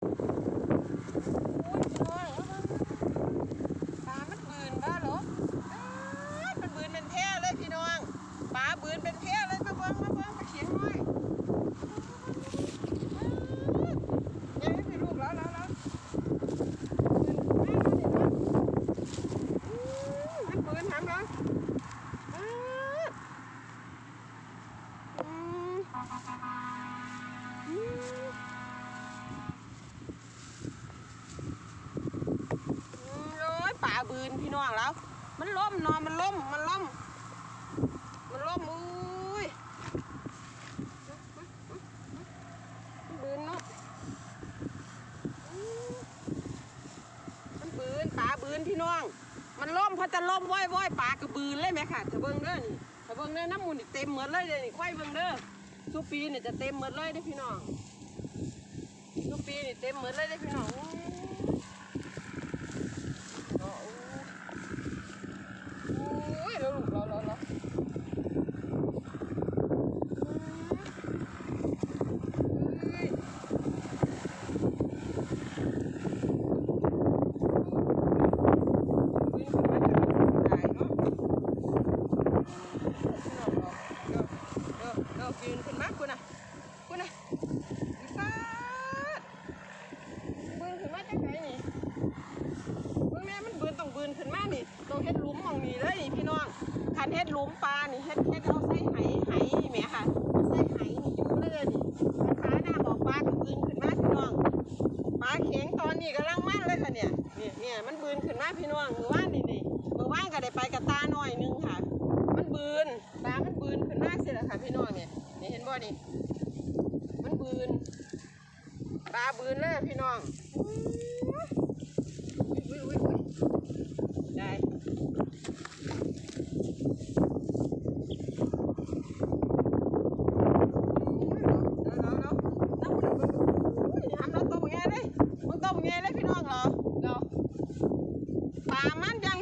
โอ้ยพี่น้องปลามันบืนบ้าเหรออ้ายมันบืนเป็นแท้เลยพี่น้องปลาบืนเป็นแท้เลยมาเบิ่งมาเบิ่งมาเขียนหน่อยยังไม่มีลูกแล้วแล้วแล้วมันบืนทำแล้วอ้าวอืมอืม อืมโอ้ืนพี่น้องแล้วมันล่มนอนมันล่มมันล่มมันล่มอุ้ยมันบืนเนาะมันบืนป่าบืนพี่น้อง มันล่มพอจะล่มว้อยว้อยป่ากระบืนเลยไหมค่ะเธอเบิ่งเด้อนี่เธอเบิ่งเด้อน้ำมูลเต็มหมดเลยเด้อนี่ควายเบิ่งเด้อทุกปีเนี่ยจะเต็มหมดเลยเด้อพี่น้องทุกปีนี่เต็มหมดเลยเด้อพี่น้องอู้ โอ้ยเราลูกเราเราเราเฮ้ยวิ่งขึ้นมาจะตายเนาะเดี๋ยวเดี๋ยวเดี๋ยวยืนขึ้นมาคุณน่ะคุณน่ะอีป้าดบึ้งขึ้นมาจากไหนนี่ เมื่อแม่มันบืนต้องบืนขึ้นมานี่ต้อง เฮ็ดหลุมมองนี้เลยพี่น้องคันเฮ็ดหลุมปลานี่เฮ็ดเฮ็ดเอาใส่ไหไหแหม่ค่ะใส่ไหนี่จุ่มเลยนี่ขาหน้าบอกปลาก็บืนขึ้นมาพี่น้องปลาเข็งตอนนี้กำลังมันเลยค่ะเนี่ยเนี่ยเนี่ยมันบืนขึ้นมาพี่น้องเมื่อวานนี่นี่เมื่อวานก็ได้ไปกับตาหน่อยนึงค่ะ มันบืนปลามันบืนขึ้นมาเสียแล้วค่ะพี่น้องเนี่ยนี่เห็นบ่นี่มันบืนปลาบืนเลยพี่น้องอุ้ยอุ้ยอุ้ยได้ aman jangan.